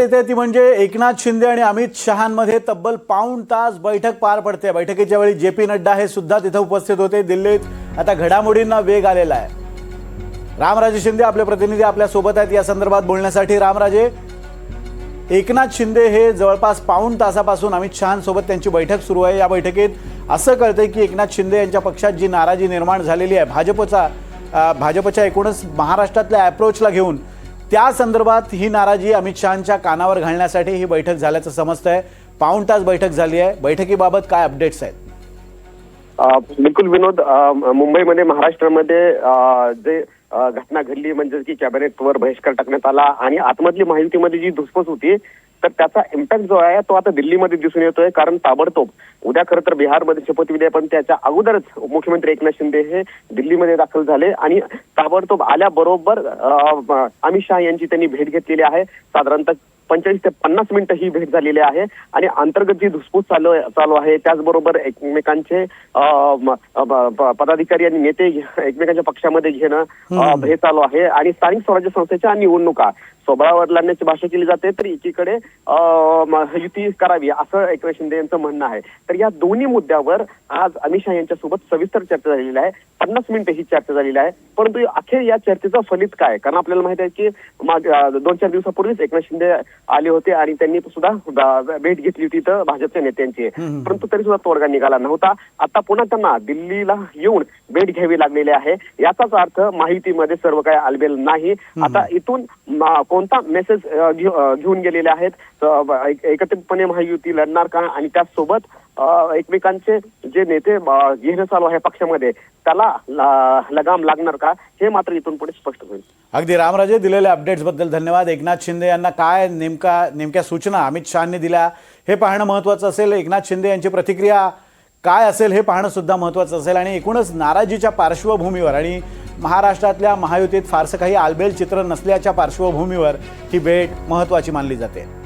येते ती म्हणजे एकनाथ शिंदे आणि अमित शहांमध्ये तब्बल पाऊण तास बैठक पार पडते. बैठकीच्या वेळी जे पी नड्डा हे सुद्धा तिथं उपस्थित होते. दिल्लीत आता घडामोडींना वेग आलेला आहे. रामराजे शिंदे आपले प्रतिनिधी आपल्यासोबत आहेत. या संदर्भात बोलण्यासाठी रामराजे एकनाथ शिंदे हे जवळपास पाऊण तासापासून अमित शहांसोबत त्यांची बैठक सुरू आहे. या बैठकीत असं कळतंय की एकनाथ शिंदे यांच्या पक्षात जी नाराजी निर्माण झालेली आहे भाजपचा भाजपच्या एकूणच महाराष्ट्रातल्या अप्रोचला घेऊन त्या संदर्भात ही नाराजी अमित शहांच्या कानावर घालण्यासाठी ही बैठक झाल्याचं समजतंय. पाऊण तास बैठक झाली आहे. बैठकीबाबत काय अपडेट्स आहेत? बिलकुल विनोद मुंबईमध्ये महाराष्ट्रामध्ये जे घटना घडली म्हणजे की कॅबिनेटवर बहिष्कार टाकण्यात आला आणि आतमधली माहितीमध्ये जी धुसफूस होती तर त्याचा इम्पॅक्ट जो आहे तो आता दिल्लीमध्ये दिसून येतोय. कारण ताबडतोब उद्या खरं तर बिहारमध्ये शपथविधी आहे पण त्याच्या अगोदरच मुख्यमंत्री एकनाथ शिंदे हे दिल्लीमध्ये दाखल झाले आणि ताबडतोब आल्याबरोबर अमित शहा यांची त्यांनी भेट घेतलेली आहे. साधारणतः पंचेचाळीस ते पन्नास मिनिटं ही भेट झालेली आहे. आणि अंतर्गत जी धुसफूस चालू चालू आहे त्याचबरोबर एकमेकांचे पदाधिकारी आणि नेते एकमेकांच्या पक्षामध्ये घेणं हे चालू आहे. आणि स्थानिक स्वराज्य संस्थेच्या निवडणुका स्वबळावर लढण्याची भाषा केली जाते तर एकीकडे युती करावी असं एकनाथ शिंदे यांचं म्हणणं आहे. तर या दोन्ही मुद्द्यावर आज अमित शहा यांच्यासोबत सविस्तर चर्चा झालेली आहे. पन्नास मिनिटं ही चर्चा झालेली आहे. परंतु अखेर या चर्चेचं फलित काय? कारण आपल्याला माहिती आहे की दोन चार दिवसापूर्वीच एकनाथ शिंदे आले होते आणि त्यांनी सुद्धा भेट घेतली होती तर भाजपच्या नेत्यांची. परंतु तरी सुद्धा तोडगा निघाला नव्हता. आता पुन्हा त्यांना दिल्लीला येऊन भेट घ्यावी लागलेली आहे. याचाच अर्थ माहितीमध्ये सर्व काही आलबेल नाही. आता इथून कोणता मेसेज घेऊन गेलेले आहेत? एकत्रितपणे महायुती लढणार का? आणि त्याचसोबत अ, एकमेकांचे जे नेते अ, घेणं चालू आहे पक्षामध्ये त्याला लगाम लागणार का? हे मात्र इथून पुढे स्पष्ट होईल. अगदी रामराजे दिलेल्या अपडेट्सबद्दल धन्यवाद. एकनाथ शिंदे यांना काय नेमका नेमक्या सूचना अमित शहांनी दिल्या हे पाहणं महत्त्वाचं असेल. एकनाथ शिंदे यांची प्रतिक्रिया काय असेल हे पाहणं सुद्धा महत्त्वाचं असेल. आणि एकूणच नाराजीच्या पार्श्वभूमीवर आणि महाराष्ट्रातल्या महायुतीत फारसं काही आलबेल चित्र नसल्याच्या पार्श्वभूमीवर ही भेट महत्त्वाची मानली जाते.